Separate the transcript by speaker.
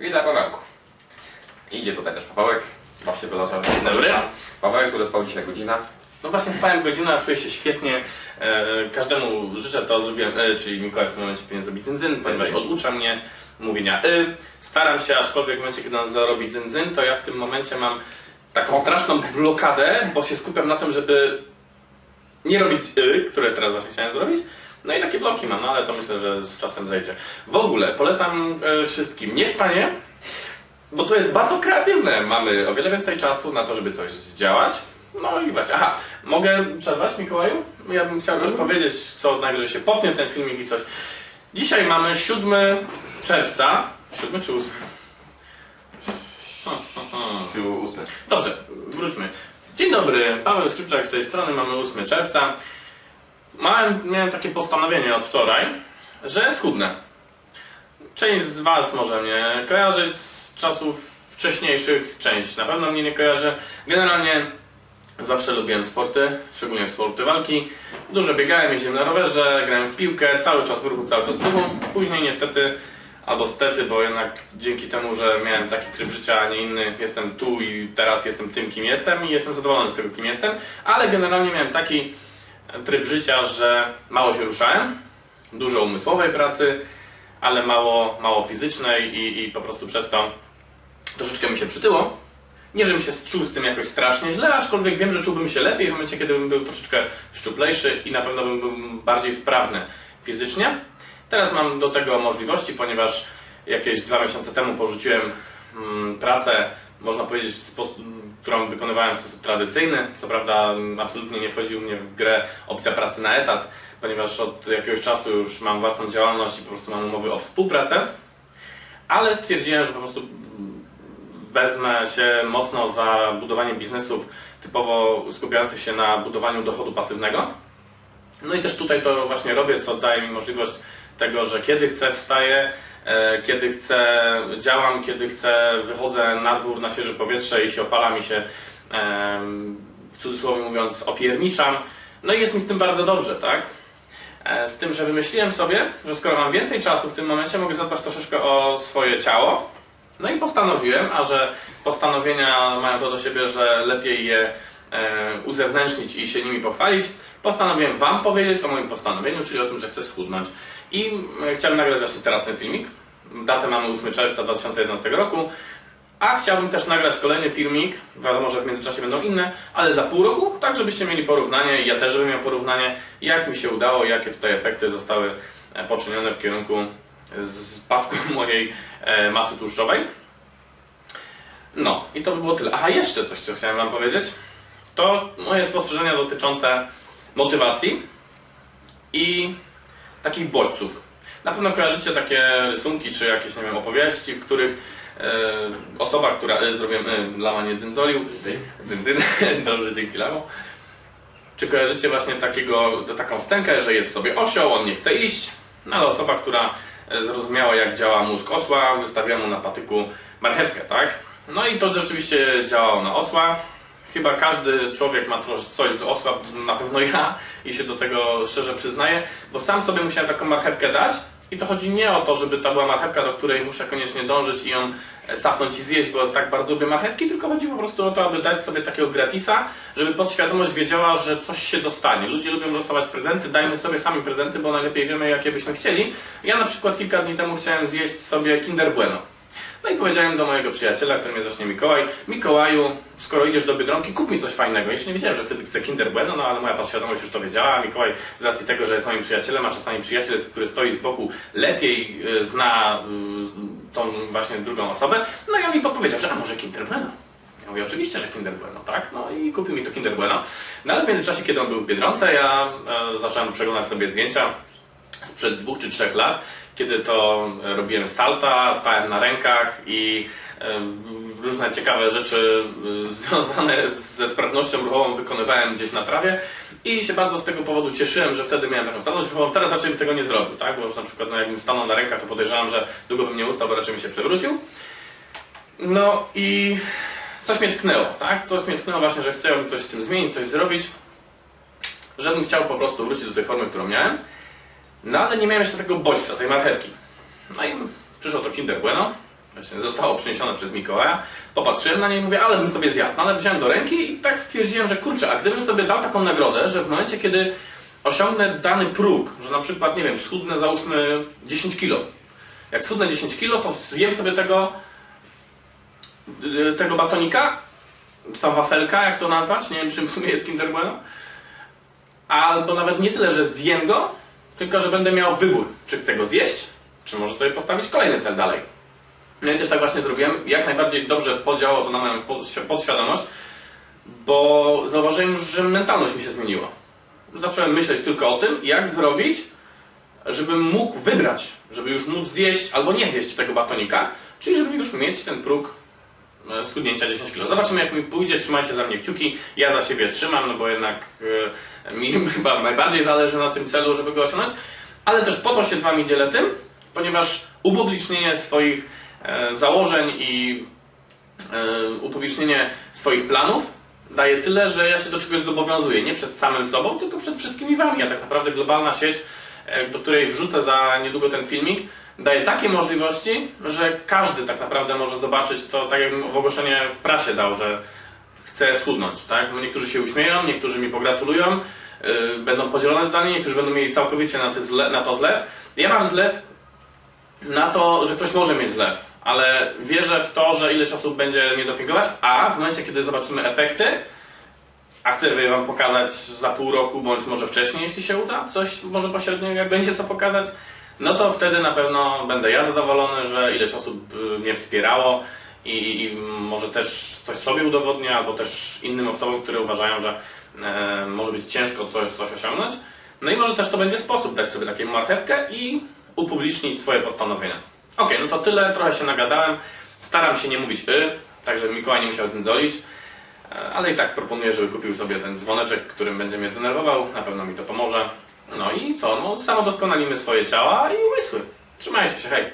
Speaker 1: Witaj Pawełku. Idzie tutaj też Pawełek. Właśnie wylazł. Dzień
Speaker 2: dobry.
Speaker 1: Pawełek, który spał dzisiaj godzinę.
Speaker 2: No właśnie spałem godzinę, czuję się świetnie. E, każdemu życzę to, zrobiłem, e, czyli Mikołaj w tym momencie powinien zrobić dzyndzyn, ponieważ oducza mnie mówienia y. Staram się, aczkolwiek w momencie, kiedy on zarobi dzyndzyn, to ja w tym momencie mam taką straszną blokadę, bo się skupiam na tym, żeby nie robić y, które teraz właśnie chciałem zrobić. No i takie bloki mam, no ale to myślę, że z czasem zejdzie. W ogóle polecam e, wszystkim nie spanie, bo to jest bardzo kreatywne. Mamy o wiele więcej czasu na to, żeby coś zdziałać. No i właśnie, aha, mogę przerwać Mikołaju? Ja bym chciał coś powiedzieć, co najwyżej się popnie ten filmik i coś. Dzisiaj mamy 7 czerwca. 7 czy 8?
Speaker 1: Był ósmy.
Speaker 2: Dobrze, wróćmy. Dzień dobry, Paweł Skrzypczak z tej strony, mamy 8 czerwca. Miałem, miałem takie postanowienie od wczoraj, że schudnę. Część z Was może mnie kojarzyć z czasów wcześniejszych, część na pewno mnie nie kojarzy. Generalnie zawsze lubiłem sporty, szczególnie sporty walki. Dużo biegałem, jeździłem na rowerze, grałem w piłkę, cały czas w ruchu, cały czas w ruchu. Później niestety, albo stety, bo jednak dzięki temu, że miałem taki tryb życia, a nie inny, jestem tu i teraz jestem tym, kim jestem i jestem zadowolony z tego, kim jestem. Ale generalnie miałem taki tryb życia, że mało się ruszałem, dużo umysłowej pracy, ale mało, mało fizycznej i, i po prostu przez to troszeczkę mi się przytyło. Nie, żebym się czuł z tym jakoś strasznie źle, aczkolwiek wiem, że czułbym się lepiej w momencie, kiedy bym był troszeczkę szczuplejszy i na pewno bym był bardziej sprawny fizycznie. Teraz mam do tego możliwości, ponieważ jakieś dwa miesiące temu porzuciłem mm, pracę, można powiedzieć, w sposób, którą wykonywałem w sposób tradycyjny. Co prawda mm, absolutnie nie wchodził mnie w grę opcja pracy na etat, ponieważ od jakiegoś czasu już mam własną działalność i po prostu mam umowy o współpracę, ale stwierdziłem, że po prostu wezmę się mocno za budowanie biznesów typowo skupiających się na budowaniu dochodu pasywnego. No i też tutaj to właśnie robię, co daje mi możliwość tego, że kiedy chcę wstaję, kiedy chcę działam, kiedy chcę wychodzę na dwór na świeże powietrze i się opalam i się w cudzysłowie mówiąc opierniczam. No i jest mi z tym bardzo dobrze, tak? E, Z tym, że wymyśliłem sobie, że skoro mam więcej czasu w tym momencie, mogę zadbać troszeczkę o swoje ciało. No i postanowiłem, a że postanowienia mają to do siebie, że lepiej je e, uzewnętrznić i się nimi pochwalić, postanowiłem Wam powiedzieć o moim postanowieniu, czyli o tym, że chcę schudnąć. I e, chciałem nagrać właśnie teraz ten filmik. Datę mamy 8 czerwca 2011 roku. A chciałbym też nagrać kolejny filmik, wiadomo, że w międzyczasie będą inne, ale za pół roku, tak żebyście mieli porównanie ja też żebym miał porównanie, jak mi się udało, jakie tutaj efekty zostały e, poczynione w kierunku spadku mojej e, masy tłuszczowej. No i to by było tyle. Aha, jeszcze coś, co chciałem Wam powiedzieć. To moje spostrzeżenia dotyczące motywacji i takich bodźców. Na pewno kojarzycie takie rysunki, czy jakieś, nie wiem, opowieści, w których e, osoba, która... E, zrobiłem e, lama nie dzyndzolił. Dzyndzyn. Dobrze, dzięki lamo. Czy kojarzycie właśnie takiego, taką scenkę, że jest sobie osioł, on nie chce iść, no ale osoba, która e, zrozumiała jak działa mózg osła, wystawia mu na patyku marchewkę, tak? No i to rzeczywiście działało na osła. Chyba każdy człowiek ma coś z osła, na pewno ja i się do tego szczerze przyznaję, bo sam sobie musiałem taką marchewkę dać i to chodzi nie o to, żeby to była marchewka, do której muszę koniecznie dążyć i ją e, capnąć i zjeść, bo tak bardzo lubię marchewki, tylko chodzi po prostu o to, aby dać sobie takiego gratisa, żeby podświadomość wiedziała, że coś się dostanie. Ludzie lubią dostawać prezenty, dajmy sobie sami prezenty, bo najlepiej wiemy, jakie byśmy chcieli. Ja na przykład kilka dni temu chciałem zjeść sobie Kinder Bueno. No i powiedziałem do mojego przyjaciela, który mnie zacznie Mikołaj, Mikołaju, skoro idziesz do Biedronki, kup mi coś fajnego. Jeszcze nie wiedziałem, że wtedy chcę Kinder Bueno, no ale moja podświadomość już to wiedziała. Mikołaj z racji tego, że jest moim przyjacielem, a czasami przyjaciel, który stoi z boku, lepiej y, zna y, tą właśnie drugą osobę. No i on mi podpowiedział, że a może Kinder Bueno. Ja mówię, oczywiście, że Kinder Bueno, tak? No i kupił mi to Kinder Bueno. No ale w międzyczasie, kiedy on był w Biedronce, ja e, zacząłem przeglądać sobie zdjęcia sprzed dwóch czy trzech lat, kiedy to e, robiłem salta, stałem na rękach i e, różne ciekawe rzeczy e, związane ze sprawnością ruchową wykonywałem gdzieś na trawie i się bardzo z tego powodu cieszyłem, że wtedy miałem taką sprawność ruchową. Teraz raczej bym tego nie zrobił, tak? Bo już na przykład no, jakbym stanął na rękach, to podejrzewam, że długo bym nie ustał, bo raczej bym się przewrócił. No i coś mnie tknęło, tak? Coś mnie tknęło właśnie, że chciałem coś z tym zmienić, coś zrobić, żebym chciał po prostu wrócić do tej formy, którą miałem. No ale nie miałem jeszcze tego bodźca, tej marchewki. No i przyszło to Kinder Bueno. zostało przyniesione przez Mikołaja. Popatrzyłem na nie i mówię, ale bym sobie zjadł. No, ale wziąłem do ręki i tak stwierdziłem, że kurczę, a gdybym sobie dał taką nagrodę, że w momencie, kiedy osiągnę dany próg, że na przykład, nie wiem, schudnę załóżmy 10 kilo. Jak schudnę 10 kilo, to zjem sobie tego, y, tego batonika, czy tam wafelka, jak to nazwać, nie wiem czym w sumie jest Kinder Bueno. Albo nawet nie tyle, że zjem go, tylko że będę miał wybór, czy chcę go zjeść, czy może sobie postawić kolejny cel dalej. No i też tak właśnie zrobiłem. Jak najbardziej dobrze podziałało to na moją pod- podświadomość, bo zauważyłem już, że mentalność mi się zmieniła. Zacząłem myśleć tylko o tym, jak zrobić, żebym mógł wybrać, żeby już móc zjeść albo nie zjeść tego batonika, czyli żeby już mieć ten próg schudnięcia 10 kg. Zobaczymy jak mi pójdzie, trzymajcie za mnie kciuki, ja za siebie trzymam, no bo jednak e, mi chyba najbardziej zależy na tym celu, żeby go osiągnąć, ale też po to się z Wami dzielę tym, ponieważ upublicznienie swoich e, założeń i e, upublicznienie swoich planów daje tyle, że ja się do czegoś zobowiązuję, nie przed samym sobą, tylko przed wszystkimi Wami, a tak naprawdę globalna sieć, do której wrzucę za niedługo ten filmik, daje takie możliwości, że każdy tak naprawdę może zobaczyć to, tak jakbym w ogłoszenie w prasie dał, że chcę schudnąć, tak? Bo niektórzy się uśmieją, niektórzy mi pogratulują, yy, będą podzielone zdanie, niektórzy będą mieli całkowicie na, zle, na to zlew. Ja mam zlew na to, że ktoś może mieć zlew, ale wierzę w to, że ileś osób będzie mnie dopingować, a w momencie, kiedy zobaczymy efekty, a chcę Wam pokazać za pół roku, bądź może wcześniej, jeśli się uda, coś może pośrednio, jak będzie co pokazać, no to wtedy na pewno będę ja zadowolony, że ileś osób y, mnie wspierało i, i może też coś sobie udowodnię, albo też innym osobom, które uważają, że e, może być ciężko coś, coś osiągnąć. No i może też to będzie sposób dać sobie taką marchewkę i upublicznić swoje postanowienia. Ok, no to tyle, trochę się nagadałem. Staram się nie mówić y, tak żeby Mikołaj nie musiał tym dzwonić. E, Ale i tak proponuję, żeby kupił sobie ten dzwoneczek, którym będzie mnie denerwował. Na pewno mi to pomoże. No i co? No, samo doskonalimy swoje ciała i umysły. Trzymajcie się, hej!